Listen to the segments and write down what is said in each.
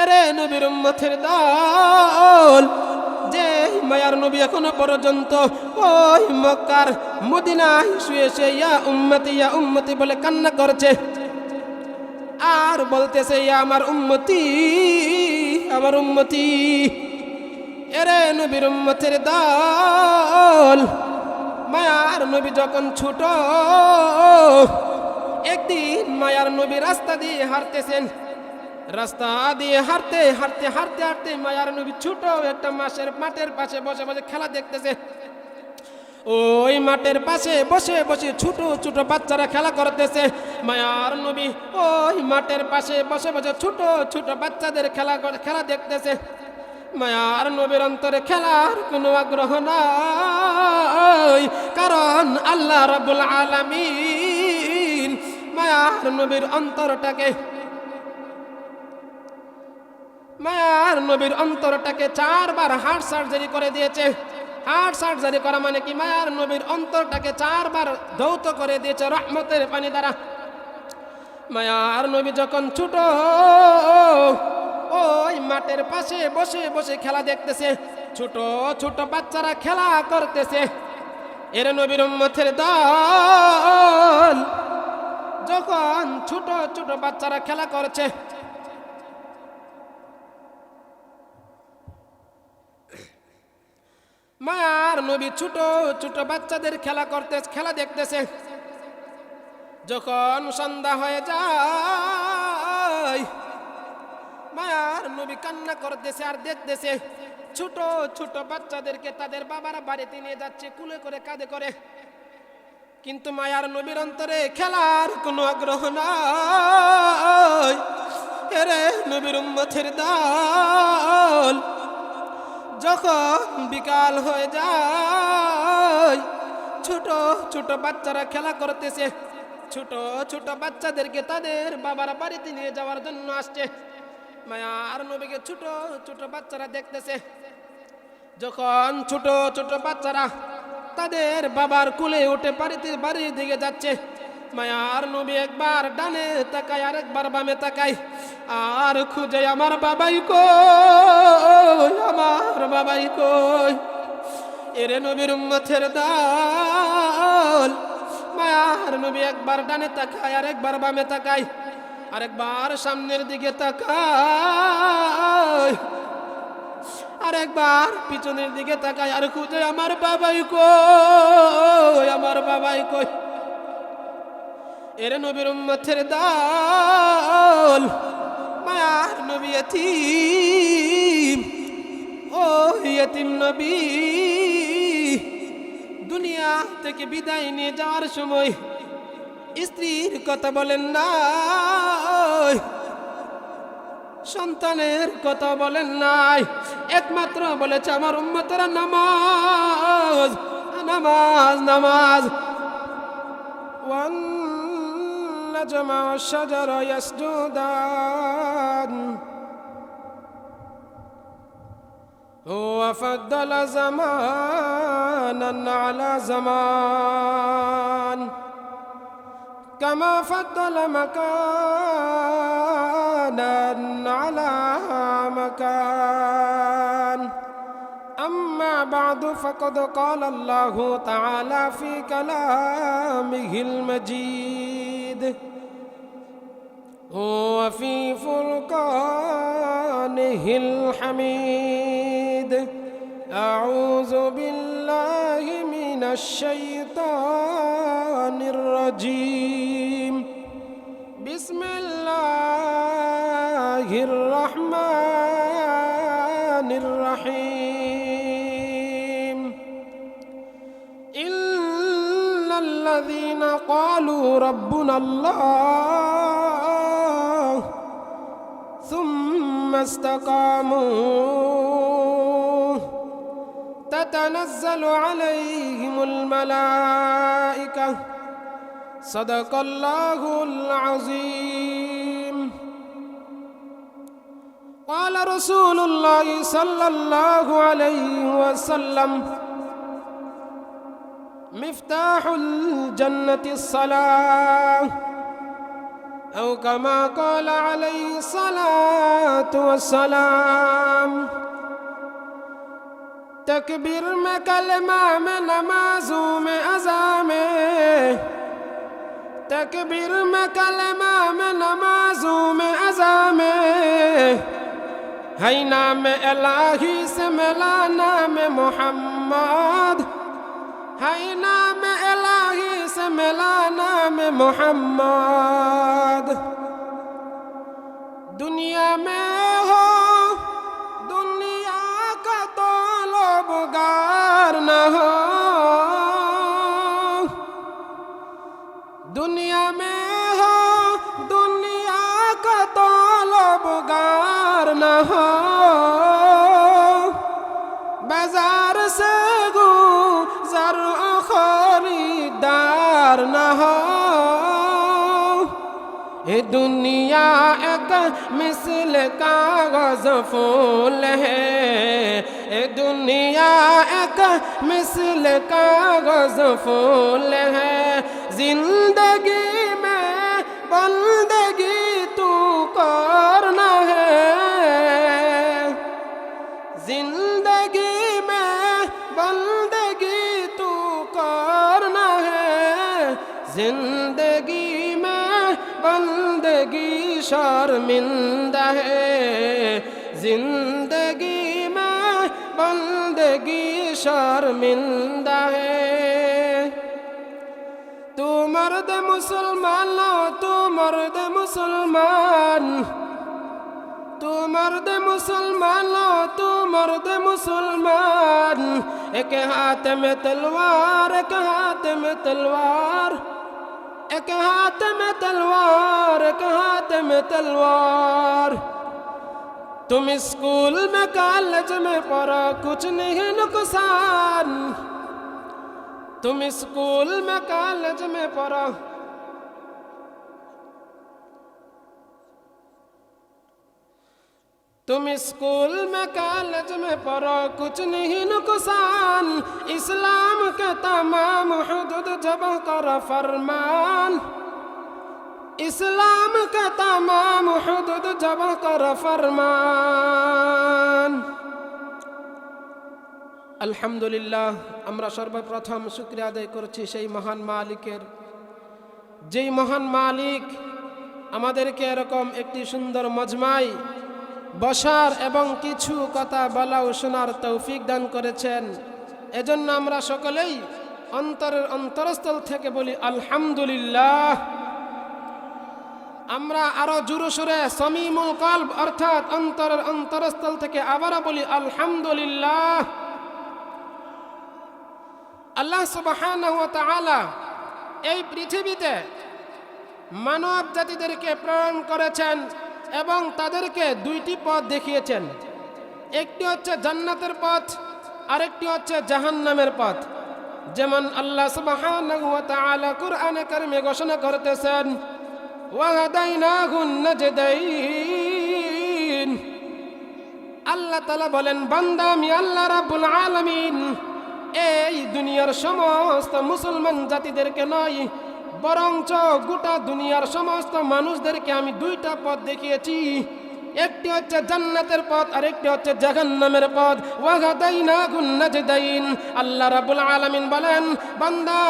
এরে নবীর উম্মতের দল যে মায়ার নবী এখনও পর্যন্ত ওই মক্কার মদিনায় শুয়ে শুয়ে ইয়া উম্মতি ইয়া উম্মতি বলে কান্না করছে। আর বলতেছে, ইয়া আমার উম্মতি আমার উম্মতি। এরে নবীর উম্মতের দল, মায়ার নবী যখন ছোট, একদিন মায়ার নবী রাস্তা দিয়ে হাঁটতেছেন। রাস্তা দিয়ে হাঁটতে হাঁটতে হাঁটতে হাঁটতে মায়ার নবী ছোট একটা মাসের মাঠের পাশে বসে বসে খেলা দেখতেছে। ওই মাঠের পাশে বসে বসে ছোট ছোট বাচ্চারা খেলা করতেছে। মায়ার নবী ওই মাঠের পাশে বসে বসে ছোট ছোট বাচ্চাদের খেলা খেলা দেখতেছে। মায়ার নবীর অন্তরে খেলার কোনো আগ্রহ নাই, কারণ আল্লাহ রাব্বুল আলামিন মায়ার নবীর অন্তরটাকে মায়ার নবীর অন্তরটাকে চারবার হার্ট সার্জারি করে দিয়েছে। হার্ট সার্জারি করা মানে কি? মায়ার নবীর অন্তরটাকে চারবার ধৌত করে দিয়েছে রহমতের পানি দ্বারা। মায়ার নবী যখন ছোট, ওই মাঠের পাশে বসে বসে খেলা দেখতেছে। ছোট ছোট বাচ্চারা খেলা করতেছে। এর নবীর উম্মতের দল যখন ছোট ছোট বাচ্চারা খেলা করছে মায়ার নবী ছোট ছোট বাচ্চাদের খেলা করতে, খেলা দেখতেছে। যখন সন্ধ্যা হয়ে যায় মায়ার নবী কান্না করতেছে আর দেখতেছে, ছোট ছোট বাচ্চাদেরকে তাদের বাবার বাড়িতে নিয়ে যাচ্ছে, কুলে করে কাঁধে করে। কিন্তু মায়ার নবীর অন্তরে খেলার কোনো আগ্রহ নাই। এরে নবীর দল যখন বিকাল হয়ে যায়, ছোট ছোট বাচ্চারা খেলা করতেছে। ছোট ছোট বাচ্চাদেরকে তাদের বাবার বাড়িতে নিয়ে যাওয়ার জন্য আসছে। মায়ার নবীকে ছোট ছোট বাচ্চারা দেখতেছে। যখন ছোট ছোট বাচ্চারা তাদের বাবার কুলে উঠে বাড়িতে, বাড়ির দিকে যাচ্ছে মায়ার নবী একবার ডানে তাকায় আর একবার বামে তাকায়। আর খুঁজে আমার বাবাই কই, আমার বাবাই কই? এরে নবীর উম্মতের দল। মায়ার নবী একবার ডানে তাকায় আর একবার বামে তাকায়। আরেকবার সামনের দিকে তাকায়। আরেকবার পিছনের দিকে তাকায়, আর খুঁজে আমার বাবাই কই, আমার বাবাই কই? এরে নবীর উম্মতের দল, মায়ার নবী এতিম, ও এতিম নবী, দুনিয়া থেকে বিদায় নিয়ে যাওয়ার সময় স্ত্রীর কথা বলেন না সন্তানের কথা বলেন নাই, একমাত্র বলেছে আমার উম্মতেরা নামাজ নামাজ নামাজ। والنجم والشجر يسجدان. هو فضل زمانا على زمان. كما فضل مكانا على مكان. أما بعد فقد قال الله تعالى في كلامه المجيد. وفي فرقانه الحميد. أعوذ بالله من الشيطان الرجيم. بسم الله الرحمن الرحيم. الذين قالوا ربنا الله ثم استقاموا تتنزل عليهم الملائكة. صدق الله العظيم. قال رسول الله صلى الله عليه وسلم مفتاح الجنة الصلاة. أو كما قال عليه الصلاة والسلام تكبير مكلمة من میں نمازوں میں مكلمة من تکبیر میں هينام إلهي نمازوں میں نام محمد. হাই নাম এলাহি সে মেলা নাম মোহাম্মদ দুনিয়া মে হো দুনিয়া কা তলবগার না হো দুনিয়া মে হো দুনিয়া কা তলবগার না হো दुनिया एक मिसल कागज़ फूल है। ए दुनिया एक मिसल कागज़ फूल है। ज़िंदगी زندگی شرمنده ہے زندگی میں بندگی شرمندہ ہے تو مرد مسلمان لو تو مرد مسلمان تو مرد مسلمان لو تو مرد مسلمان ایک ہاتھ میں تلوار ایک ہاتھ میں تلوار एक हाथ में तलवार, एक हाथ में तलवार। तुम स्कूल में, कॉलेज में पढ़ो, कुछ नहीं नुकसान। तुम स्कूल में, कॉलेज में पढ़ो। तुम स्कूल में कॉलेज में पढ़ो कुछ नहीं नुकसान इस्लाम के तमाम हदूद जब कर फरमान इस्लाम के तमाम हदूद जब कर फरमान আলহামদুলিল্লাহ আমরা সর্বপ্রথম শুক্রিয়া আদায় করছি সেই মহান মালিকের যেই মহান মালিক আমাদেরকে এরকম একটি সুন্দর মজমাই বসার এবং কিছু কথা বলা শোনার তৌফিক দান করেছেন। এজন্য আমরা সকলেই অন্তরের অন্তরস্থল থেকে বলি, আলহামদুলিল্লাহ। আমরা আরও জোরে সোরে সমিমুল কলব অর্থাৎ অন্তরের অন্তরস্থল থেকে আবারও বলি, আলহামদুলিল্লাহ। আল্লাহ সুবহানাহু ওয়া এই পৃথিবীতে মানব জাতিদেরকে প্রেরণ করেছেন এবং তাদেরকে দুইটি পথ দেখিয়েছেন। একটি হচ্ছে জান্নাতের পথ, আরেকটি হচ্ছে জাহান্নামের পথ। যেমন আল্লাহ সুবহানাহু ওয়া ঘোষণা করতেছেন আল্লাহ তাআলা বলেন, বান্দা, আমি আল্লাহ রাব্বুল আলামিন। এই দুনিয়ার সমস্ত মুসলমান জাতিদেরকে নয় বরঞ্চ গোটা দুনিয়ার সমস্ত মানুষদেরকে আমি দুইটা পথ দেখিয়েছি। একটি হচ্ছে জান্নাতের পথ আর একটি হচ্ছে জাহান্নামের পথ। ওয়াগাদাইনা গুন্নাজদাইন আল্লাহ রাব্বুল আলামিন বলেন, বান্দা,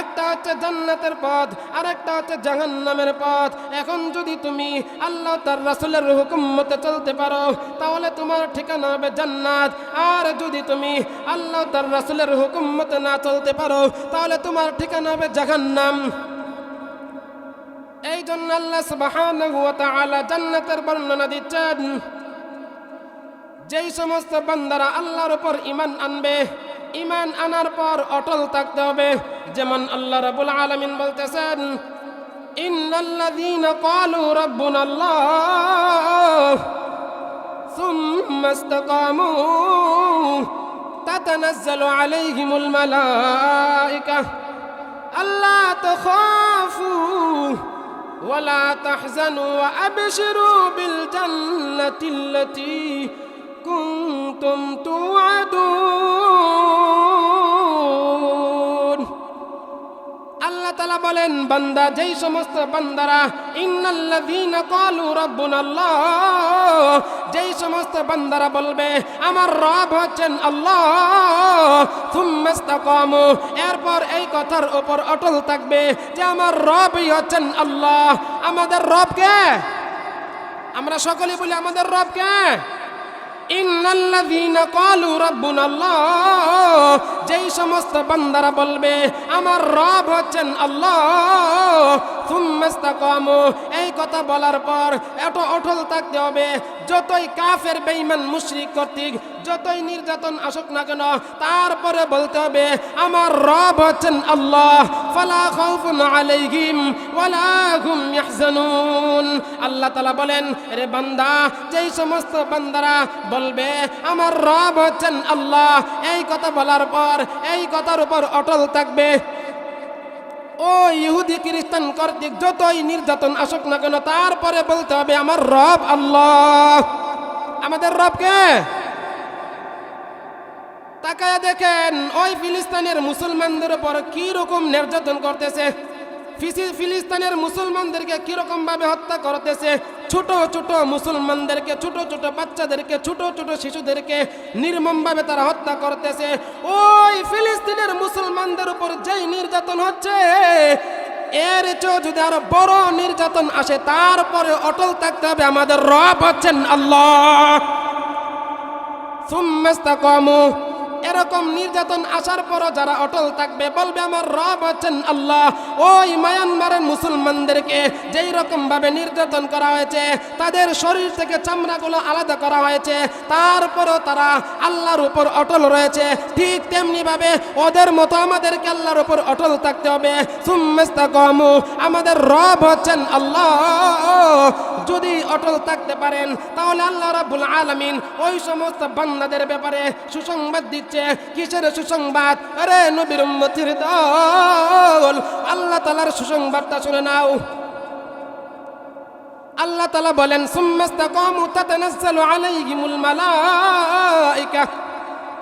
একটা হচ্ছে জান্নাতের পথ আর একটা হচ্ছে জাহান্নামের পথ। এখন যদি তুমি আল্লাহ তার রাসূলের হুকুম মতে চলতে পারো, তাহলে তোমার ঠিকানা হবে জান্নাত। আর যদি তুমি আল্লাহ তার রাসূলের হুকুম মতে না চলতে পারো, তাহলে তোমার ঠিকানা হবে জাহান্নাম। এই জন্য আল্লাহ তাআলা জান্নাতের বর্ণনা দিচ্ছেন, যেই সমস্ত বান্দারা আল্লাহর উপর ইমান আনবে ইমান আনার পর অটল থাকতে হবে। যেমন আল্লাহ রাবুল আলমিন বলতেছেন, ইন্নাল্লাযীনা ক্বালু রাব্বুনাল্লাহ সুম্মা ইসতাকামু তাতানাজ্জালু আলাইহিমুল মালায়েকা আল্লাহ তাখাফু ولا تحزنوا وأبشروا بالجنة التي كنتم توعدون. আল্লাহ তালা বলেন, বান্দা, যেই সমস্ত বান্দারা, ইন্নাল্লাযীনা ক্বালু রাব্বুনা যেই সমস্ত বান্দারা বলবে, আমার রব হচ্ছেন আল্লাহ থুম্মা ইসতাকামু এরপর এই কথার উপর অটল থাকবে যে, আমার রবই হচ্ছেন আল্লাহ, আমাদের রব কে? আমরা সকলে বলি, আমাদের রব কে ইন্নাল্লাযীনা ক্বালু রাব্বুনা আল্লাহ যেই সমস্ত বান্দারা বলবে আমার রব হচ্ছেন আল্লাহ এই কথা বলার পর এত অটল থাকতে হবে। যতই কাফের, বেঈমান, মুশরিক কর্তৃক, যতই নির্যাতন আসুক না কেন, তারপরে বলতে হবে, আমার রব হচ্ছেন আল্লাহ। ফালা খাউফুন আলাইহিম ওয়ালা হুম ইয়াহজানুন। আল্লাহ তাআলা বলেন রে বান্দা, যেই সমস্ত বান্দারা বলবে, আমার রব হচ্ছেন আল্লাহ, এই কথা বলার পর, এই কথার উপর অটল থাকবে। ও ইহুদি খ্রিস্টান কর্তৃক যতই নির্যাতন আসুক না কেন, তারপরে বলতে হবে, আমার রব আল্লাহ। আমাদের রবকে তাকায় দেখেন, ওই ফিলিস্তানের মুসলমানদের উপর কি রকম নির্যাতন করতেছে ফিলিস্তানের মুসলমানদেরকে কীরকম ভাবে হত্যা করতেছে ছোট ছোট মুসলমানদেরকে, ছোট ছোট বাচ্চাদেরকে, ছোট ছোট শিশুদেরকে নির্মমভাবে তারা হত্যা করতেছে। ওই ফিলিস্তিনের মুসলমানদের উপর যেই নির্যাতন হচ্ছে, এর চেয়েও যদি আরও বড় নির্যাতন আসে, তারপরে অটল থাকতে হবে। আমাদের রব হচ্ছেন আল্লাহ। সুম্মাস্তাকামু। এরকম নির্যাতন আসার পরও যারা অটল থাকবে, বলবে আমার রব হচ্ছেন আল্লাহ। ওই মায়ানমারের মুসলমানদেরকে যেই রকম ভাবে নির্যাতন করা হয়েছে, তাদের শরীর থেকে চামড়াগুলো আলাদা করা হয়েছে, তারপরও তারা আল্লাহর উপর অটল রয়েছে। ঠিক তেমনি ভাবে ওদের মতো আমাদেরকে আল্লাহর উপর অটল থাকতে হবে। সুম্মাস্তাকামু আমাদের রব হচ্ছেন আল্লাহ। যদি অটল থাকতে পারেন, তাহলে আল্লাহ রাব্বুল আলামিন ওই সমস্ত বান্দাদের ব্যাপারে সুসংবাদ দিচ্ছে। কিসের সুসংবাদ? আরে নবীর দল। আল্লাহ তাআলার সুসংবাদটা শুনে নাও। আল্লাহ তাআলা বলেন সুম্মাস্তাকামু তাতানাজ্জালু আলাইহিমুল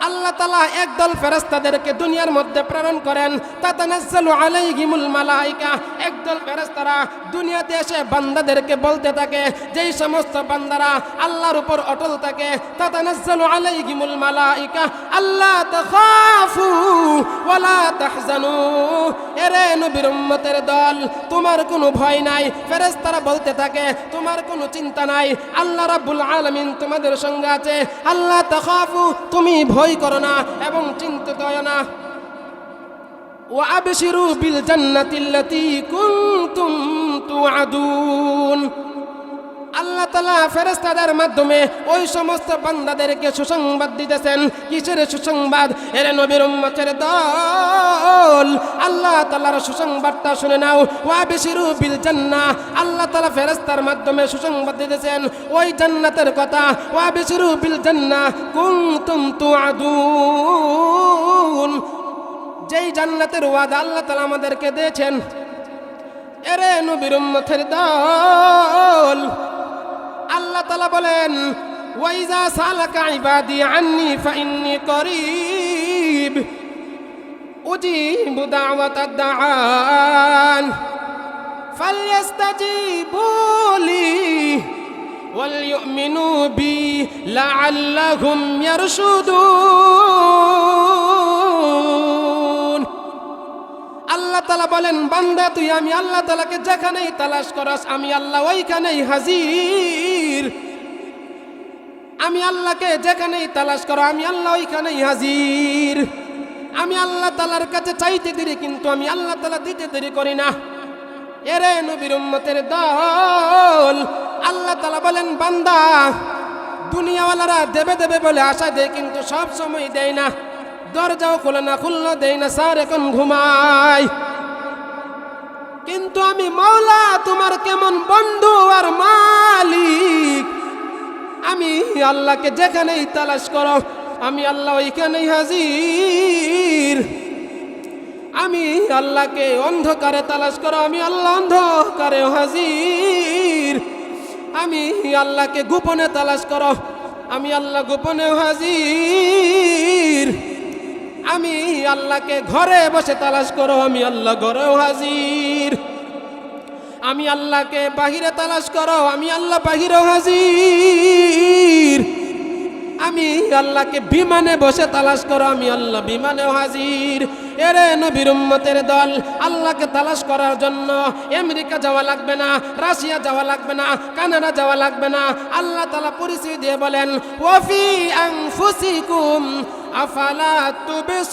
আল্লাহ তালা একদল ফেরেস্তাদেরকে দুনিয়ার মধ্যে প্রেরণ করেন, তাতানাজ্জালু আলাইহিমুল মালাইকা। একদল ফেরেস্তারা দুনিয়াতে এসে বান্দাদেরকে বলতে থাকে, যেই সমস্ত বান্দারা আল্লাহর উপর অটল থাকে, তাতানাজ্জালু আলাইহিমুল মালাইকা আল্লাহ তাখাফু ওয়ালা তাহজানু। এরে নবীর উম্মতের দল, তোমার কোনো ভয় নাই। ফেরেস্তারা বলতে থাকে, তোমার কোনো চিন্তা নাই। আল্লাহ রাব্বুল আলামিন তোমাদের সঙ্গে আছে। আল্লাহ তাখাফু, তুমি ভয় করো না এবং চিন্তিত হয় না। وأبشروا بالجنة التي كنتم توعدون আল্লাহ তালা ফেরেস্তাদের মাধ্যমে ওই সমস্ত বান্দাদেরকে সুসংবাদ দিতেছেন কিসের সুসংবাদ এর নবীর উম্মতের দল আল্লাহ তালার সুসংবাদটা শুনে নাও ওয়া বেশিরু বিল জান্নাহ আল্লাহ তালা ফেরেস্তার মাধ্যমে সুসংবাদ দিতেছেন ওই জান্নাতের কথা ওয়া বেশিরু বিল জান্নাহ কুনতুম তুআদুন যেই জান্নাতের ওয়াদা আল্লাহ তালা আমাদেরকে দিয়েছেন এরে নবীর উম্মতের দল আল্লাহ তালা বলেন ওয়াইজা সালাকা ইবাদি আন্নি ফাইন্নি করিব উজিবু দাওয়াতাদ দাআন فليستجيبوا لي وليؤمنوا بي لعلهم يرشدون আল্লাহ তালা বলেন, বান্দা তুই, আমি আল্লাহ তালাকে যেখানেই তালাশ করস, আমি আল্লাহ ওইখানেই হাজির। আমি আল্লাহকে যেখানেই তালাশ করো, আমি আল্লাহ ওইখানেই হাজির। আমি আল্লাহ তালার কাছে চাইতে দেরি, কিন্তু আমি আল্লাহ তালা দিতে দেরি করি না। এরে নবীর উম্মতের দল, আল্লাহ তালা বলেন, বান্দা, দুনিয়াওয়ালারা দেবে দেবে বলে আশা দেয়, কিন্তু সব সময় দেয় না। দরজাও খোলে না, খুলনা দেয় না, স্যার এখন ঘুমাই কিন্তু আমি মাওলা, তোমার কেমন বন্ধু আর মালিক? আমি আল্লাহকে যেখানেই তালাশ করো, আমি আল্লাহ ওইখানেই হাজির। আমি আল্লাহকে অন্ধকারে তালাশ করো, আমি আল্লাহ অন্ধকারে হাজির। আমি আল্লাহকে গোপনে তালাশ করো, আমি আল্লাহ গোপনে হাজির। আমি আল্লাহকে ঘরে বসে তালাশ করো, আমি আল্লাহ ঘরেও হাজির। আমি আল্লাহকে বাহিরে তালাশ করো, আমি আল্লাহ বাহিরেও হাজির। আমি আল্লাহকে বিমানে বসে তালাশ করো, আমি আল্লাহ বিমানে হাজির। এরে নবীর উম্মতের দল, আল্লাহকে তালাশ করার জন্য আমেরিকা যাওয়া লাগবে না, রাশিয়া যাওয়া লাগবে না, কানাডা যাওয়া লাগবে না। আল্লাহ তালা পরিচয় দিয়ে বলেন ওয়াফি আনফুসিকুম আফালা তুবসিরুন?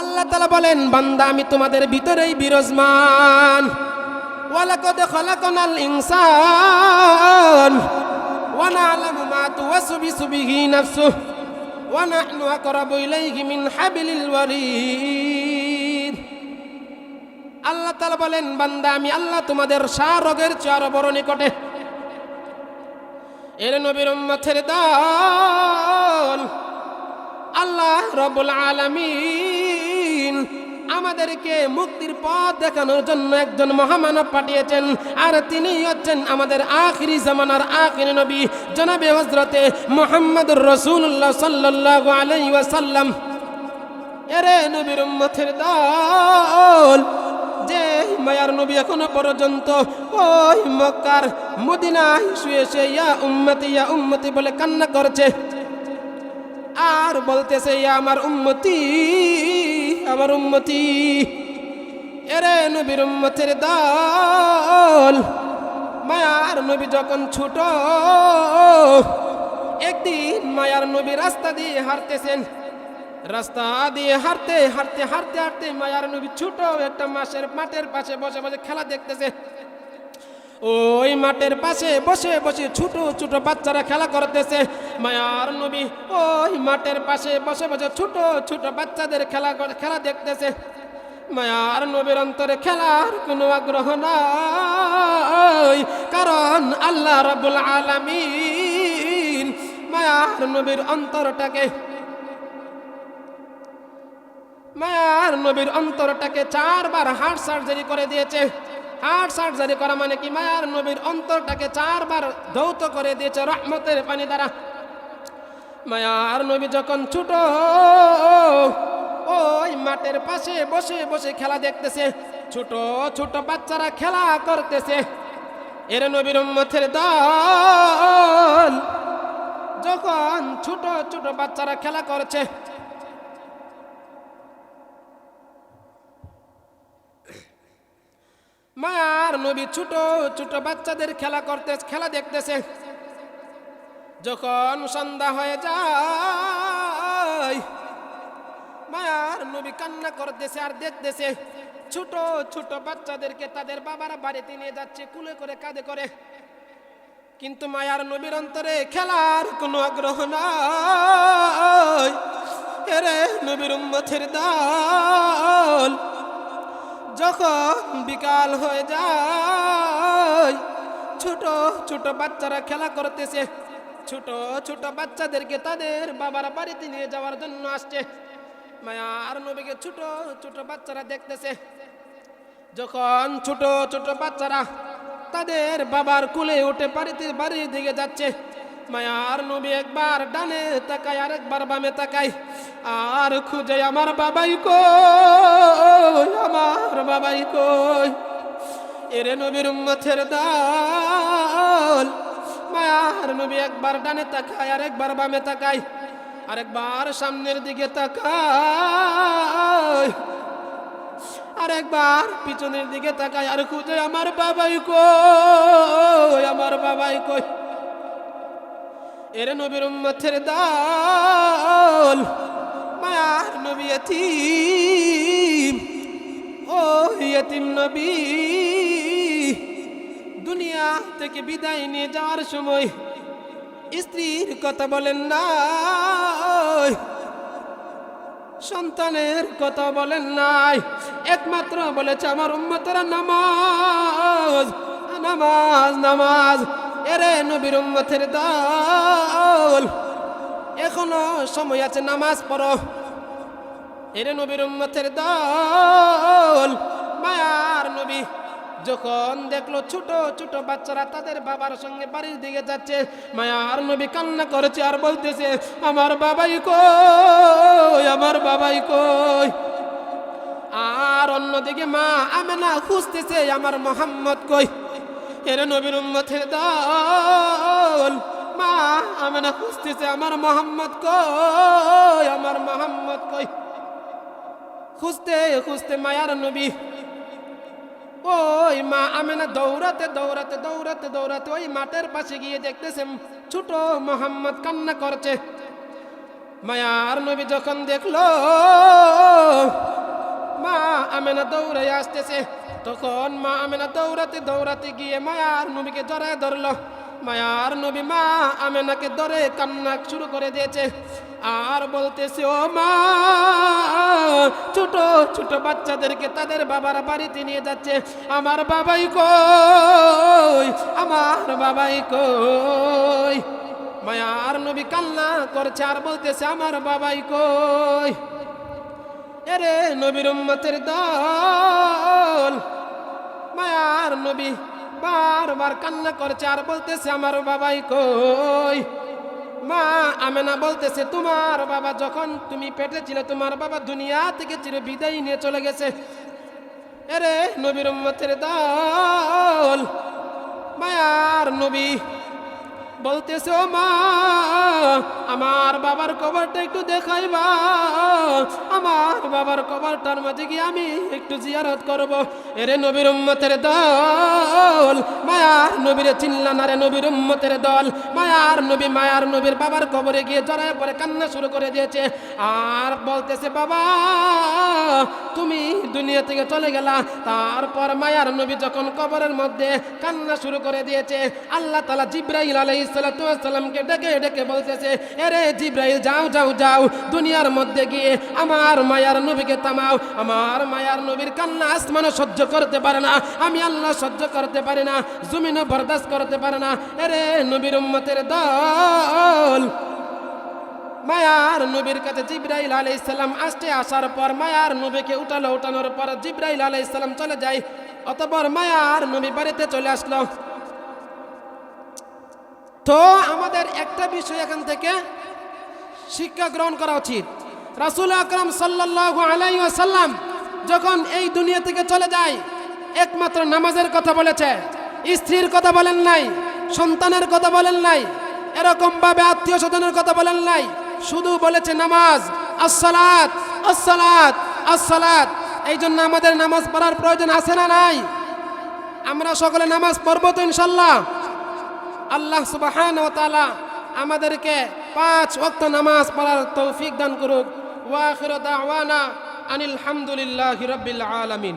আল্লাহ তালা বলেন, বান্দা, আমি তোমাদের ভিতরেই বিরাজমান। ওয়ালাকদ খলাকনাল ইনসান। ওয়া না'লামু মা তুওয়াসবিসু বিহি নাফসুহু। ওয়া নাহনু আকরাবু ইলাইহি মিন হাবিলিল ওয়ারিদ আল্লাহ তাআলা বলেন, বান্দা, আমি আল্লাহ তোমাদের সারগের চার বড় নিকটে। এর নবীর উম্মতের দল আল্লাহ রবুল আলামিন আমাদেরকে মুক্তির পথ দেখানোর জন্য একজন মহামানব পাঠিয়েছেন। আর তিনি হচ্ছেন আমাদের আখিরি জামানার আখিরি নবী, জনাবে হজরতে মোহাম্মদুর রসুল্লাহ সাল্লাহ আলাই ওয়াসাল্লাম। এরে নবীর উম্মতের দল, যে মায়ার নবী এখনও পর্যন্ত ওই মক্কার মদিনায় শুয়ে সে ইয়া উম্মতি ইয়া উম্মতি বলে কান্না করছে। আর বলতেছে, ইয়া আমার উম্মতি আমার উম্মতি। এরে নবীর উম্মতের দল, মায়ার নবী যখন ছোট, একদিন মায়ার নবী রাস্তা দিয়ে হারতেছেন রাস্তা দিয়ে হারতে হারতে হারতে হারতে মায়ার নবী ছোট একটা মাসের মাঠের পাশে বসে বসে খেলা দেখতেছে। ওই মাঠের পাশে বসে বসে ছোট ছোট বাচ্চারা খেলা করতেছে। মায়ার নবী, ওই মাঠের পাশে বসে বসে ছোট ছোট বাচ্চাদের খেলা খেলা দেখতেছে। মায়ার নবীর অন্তরে খেলার কোনো আগ্রহ নাই, কারণ আল্লাহ রাব্বুল আলামিন মায়ার নবীর অন্তরটাকে, মায়ার নবীর অন্তরটাকে চারবার হার্ট সার্জারি করে দিয়েছে। হার্ট সার্জারি করা মানে কি? মায়ার নবীর অন্তরটাকে চারবার ধৌত করে দিয়েছে রহমতের পানি দ্বারা। মায়ার নবী যখন ছোট, ওই মাঠের পাশে বসে বসে খেলা দেখতেছে। ছোট ছোট বাচ্চারা খেলা করতেছে। এর নবীর উম্মতের দল যখন ছোট ছোট বাচ্চারা খেলা করছে মায়ার নবী ছোট ছোট বাচ্চাদের খেলা করতে, খেলা দেখতেছে। যখন সন্ধ্যা হয়ে যায় মায়ার নবী কান্না করতেছে আর দেখতেছে, ছোট ছোট বাচ্চাদেরকে তাদের বাবারা বাড়িতে নিয়ে যাচ্ছে, কুলে করে, কাঁধে করে। কিন্তু মায়ার নবীর অন্তরে খেলার কোনো আগ্রহ নাই। এরে নবীর দল যখন বিকাল হয়ে যায়, ছোট ছোট বাচ্চারা খেলা করতেছে। ছোট ছোট বাচ্চাদেরকে তাদের বাবার বাড়িতে নিয়ে যাওয়ার জন্য আসছে। মায়ার নবীকে ছোট ছোট বাচ্চারা দেখতেছে। যখন ছোট ছোট বাচ্চারা তাদের বাবার কুলে উঠে বাড়িতে, বাড়ির দিকে যাচ্ছে মায়ার নবী একবার ডানে তাকায় আর একবার বামে তাকায়। আর খুঁজে আমার বাবাই কই, আমার বাবাই কই? এরে নবীর উম্মতের দল। মায়ার নবী একবার ডানে তাকায় আর একবার বামে তাকায়। আরেকবার সামনের দিকে তাকায়। আরেকবার পিছনের দিকে তাকায়, আর খুঁজে আমার বাবাই কই, আমার বাবাই কই? এর নবীর উম্মতের দল, মায়ার নবী এতিম, ও এতিম নবী, দুনিয়া থেকে বিদায় নিয়ে যাওয়ার সময় স্ত্রীর কথা বলেন না সন্তানের কথা বলেন নাই, একমাত্র বলেছে আমার উম্মতেরা নামাজ নামাজ নামাজ। এরে নবীর উম্মতের দল। এখনও সময় আছে নামাজ পড়ো। এরে নবীর উম্মতের দল। মায়ার নবী যখন দেখল ছোট ছোট বাচ্চারা তাদের বাবার সঙ্গে বাড়ির দিকে যাচ্ছে, মায়ার নবী কান্না করেছে আর বলতেছে, আমার বাবাই কই? আমার বাবাই কই? আর অন্যদিকে মা আমেনা খুঁজতেছে, আমার মোহাম্মদ কই? এর নবীর উম্মতের দল। মা আমেনা খুঁজতেছে, আমার মোহাম্মদ কই? আমার মোহাম্মদ কই? খুঁজতে খুঁজতে মায়ার নবী। ওই মা আমেনা দৌড়াতে দৌড়াতে দৌড়াতে দৌড়াতে ওই মাঠের পাশে গিয়ে দেখতেছে, ছোট মোহাম্মদ কান্না করছে। মায়ার নবী যখন দেখল, মা আমেনা দৌড়ে আসতেছে তখন মা আমেনা দৌড়াতে দৌড়াতে গিয়ে মায়ার নবীকে জড়ায় ধরলো। মায়ার নবী মা আমেনাকে ধরে কান্না শুরু করে দিয়েছে। আর বলতেছে, ও মা, ছোট ছোট বাচ্চাদেরকে তাদের বাবার বাড়িতে নিয়ে যাচ্ছে। আমার বাবাই কই? আমার বাবাই কই? মায়ার নবী কান্না করছে আর বলতেছে, আমার বাবাই কই? এরে নবীর উম্মতের দল মায়ার নবী বারবার কান্না করছে আর বলতেছে, আমার বাবাই কই? মা আমেনা বলতেছে, তোমার বাবা যখন তুমি পেটে ছিল, তোমার বাবা দুনিয়া থেকে চির বিদায় নিয়ে চলে গেছে। এরে নবীর উম্মতের দল, মায়ার নবী বলতেছে, ও মা, আমার বাবার কবরটা একটু দেখাইবা। আমার বাবার কবরটার মাঝে গিয়ে আমি একটু জিয়ারত করব। এরে নবীর উম্মতের দল, মায়ার নবীরে চিনলা না রে নবীর উম্মতের দল। মায়ার নবী, মায়ার নবীর বাবার কবরে গিয়ে জড়ায় পরে কান্না শুরু করে দিয়েছে। আর বলতেছে, বাবা, তুমি দুনিয়া থেকে চলে গেলা। তারপর মায়ার নবী যখন কবরের মধ্যে কান্না শুরু করে দিয়েছে, আল্লাহ তালা জিব্রাইল আলাই সালামকে ডেকে ডেকে বলতেছে, এরে জিব্রাইল, যাও যাও যাও, দুনিয়ার মধ্যে গিয়ে আমার মায়ার নবীকে আমার মায়ার নবীর কান্না সহ্য করতে পারে না, আমি আল্লাহ সহ্য করতে পারি না করতে পারে না। এরে নবীর উম্মতের দল! মায়ার নবীর কাছে জিব্রাইল আলাইসাল্লাম আসতে আসার পর মায়ার নবীকে উঠালো, উঠানোর পর জিব্রাইল আলাইসাল্লাম চলে যায়। অতপর মায়ার নবী বাড়িতে চলে আসলো। তো আমাদের একটা বিষয় এখান থেকে শিক্ষা গ্রহণ করা উচিত। রাসুল আকরম সাল্লাল্লাহু আলাইহি ওয়াসাল্লাম যখন এই দুনিয়া থেকে চলে যায়, একমাত্র নামাজের কথা বলেছে, স্ত্রীর কথা বলেন নাই, সন্তানের কথা বলেন নাই এরকম ভাবে আত্মীয় স্বজনের কথা বলেন নাই, শুধু বলেছে নামাজ, আসসালাত আসসালাত আসসালাত। এই জন্য আমাদের নামাজ পড়ার প্রয়োজন আছে না নাই? আমরা সকলে নামাজ পড়ব তো ইনশাল্লাহ। আল্লাহ সুবাহান ও তালা আমাদেরকে পাঁচ ওয়াক্ত নামাজ পড়ার তৌফিক দান করুক। ওয়াখির দাওয়ানা আনিল হামদুলিল্লাহ রাব্বিল আলামিন।